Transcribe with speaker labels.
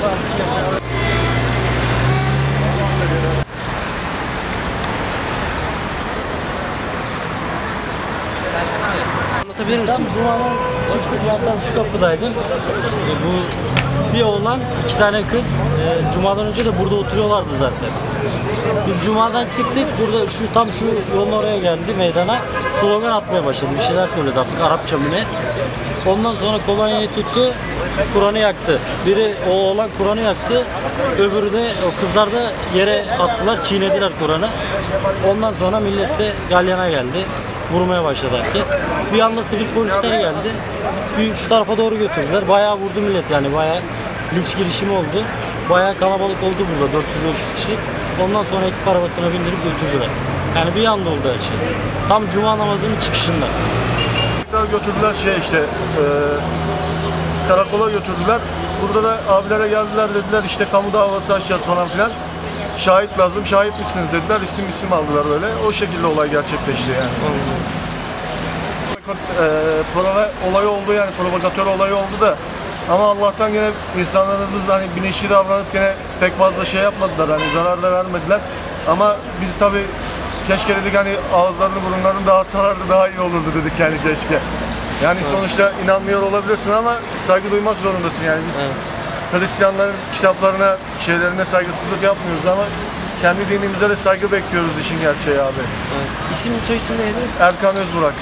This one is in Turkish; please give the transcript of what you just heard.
Speaker 1: Well, Tam
Speaker 2: misin?
Speaker 1: Cuma'dan çıktık ben tam şu kapıdaydım. E, bu bir oğlan, iki tane kız. E, Cuma'dan önce de burada oturuyorlardı zaten. Biz Cuma'dan çıktık. Burada şu tam şu yolun oraya geldi meydana. Slogan atmaya başladı. Bir şeyler söyledi artık Arapça mı ne? Ondan sonra kolonyayı tuttu. Kur'an'ı yaktı. Biri o oğlan Kur'an'ı yaktı. Öbürü de o kızlar da yere attılar. Çiğnediler Kur'an'ı. Ondan sonra millet de galyana geldi. Vurmaya başladı herkes. Bir anda sivil polisler geldi. Bir şu tarafa doğru götürdüler. Bayağı vurdu millet yani. Bayağı linç girişimi oldu. Bayağı kalabalık oldu burada 400-500 kişi. Ondan sonra ekip arabasına bindirip götürdüler. Yani bir anda oldu her şey. Tam cuma namazının çıkışında.
Speaker 3: Götürdüler şey işte e, karakola götürdüler. Burada da abilere geldiler dediler işte kamu davası açacağız falan filan. Şahit lazım, şahit misiniz dediler. İsim isim aldılar böyle. O şekilde olay gerçekleşti yani. E, prova olayı oldu yani provokatör olayı oldu da ama Allah'tan gene insanlarımız hani bilinçli davranıp gene pek fazla şey yapmadılar hani zarar da vermediler. Ama biz tabii keşke dedik hani ağızlarını burunlarını dağıtsalardı daha iyi olurdu dedik yani keşke. Yani sonuçta inanmıyor olabilirsin ama saygı duymak zorundasın yani biz Hristiyanların kitaplarına, şeylerine saygısızlık yapmıyoruz ama kendi dinimize de saygı bekliyoruz işin gerçeği abi.
Speaker 2: İsim soy isim neydi?
Speaker 3: Erkan Özburak.